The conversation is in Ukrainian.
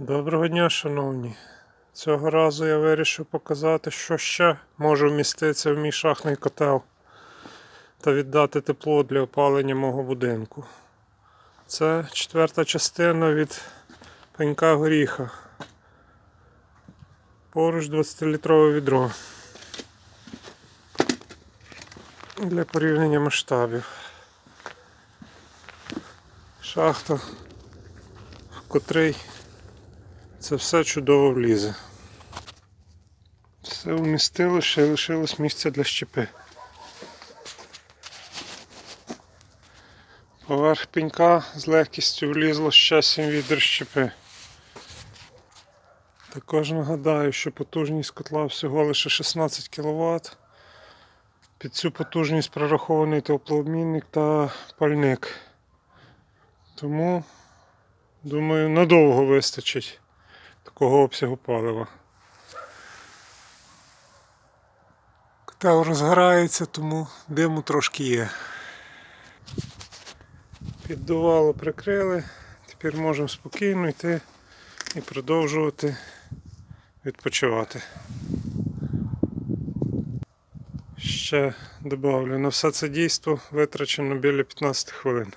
Доброго дня, шановні. Цього разу я вирішив показати, що ще може вміститися в мій шахтний котел та віддати тепло для опалення мого будинку. Це четверта частина від пенька горіха. Поруч 20-літрове відро. Для порівняння масштабів. Шахта, в котрий це все чудово влізе. Все вмістило, ще лишилось місце для щепи. Поверх пенька з легкістю влізло ще 7 відер щепи. Також нагадаю, що потужність котла всього лише 16 кВт. Під цю потужність прорахований теплообмінник та пальник. Тому, думаю, надовго вистачить такого обсягу палива. Котел розгорається, тому диму трошки є. Піддувало прикрили, тепер можемо спокійно йти і продовжувати відпочивати. Ще добавлю, на все це дійство витрачено біля 15 хвилин.